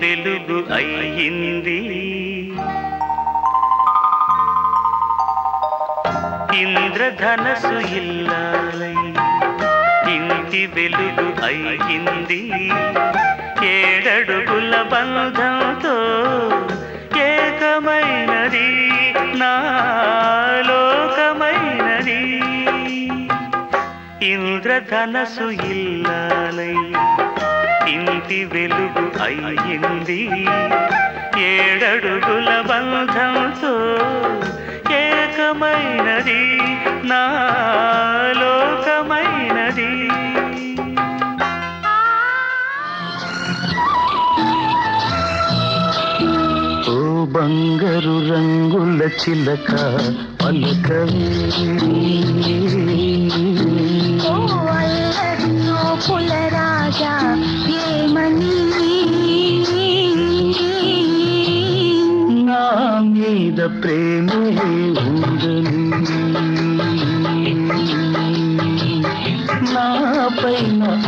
వెలుగు అయ్యింది. ఇంద్రధనసు ఇల్లాలై ఇంటి వెలుగు అయ్యింది. ఏడడుగుల బంధంతో ఏకమైనది నాలోకమైనది ఇంద్రధనసు ఇల్లాలై ఇంటి వెలుగు అయ్యింది. ఏడడుగుల బంధంతో ఏకమైనది నా లోకమైనది. ఓ బంగారు రంగుల చిలక పలకవే.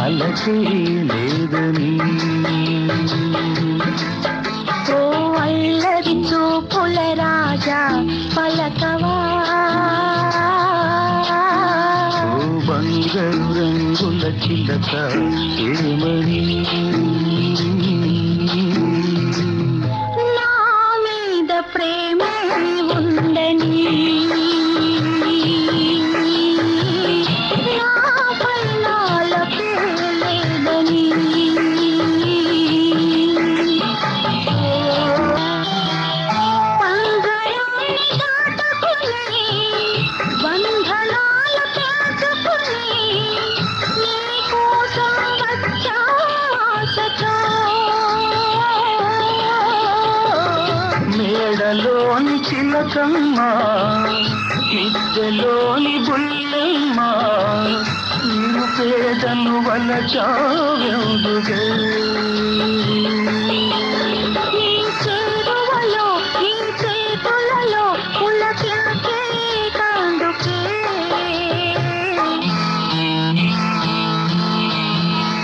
అలకే లేదని ఓ అల్లరి చూపుల రాజా పలకవా? ఓ బంగారు రంగుల చిలక ఏమని? చిలకమ్మ మిద్దెలోని బుల్లమ్మ నీవు పేదను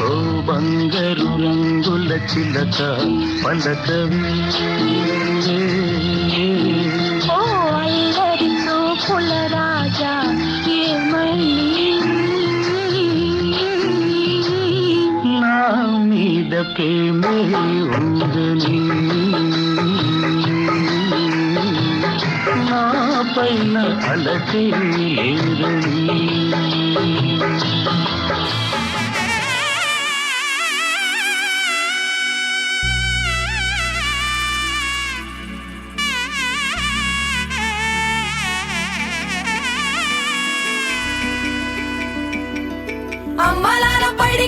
ఓ బంగారు రంగుల చిలక పలకవే మీద ప్రేమే ఉందని నా పైన అలకే లేదని అమ్మలాల పైడి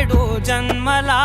ఏడు జన్మలా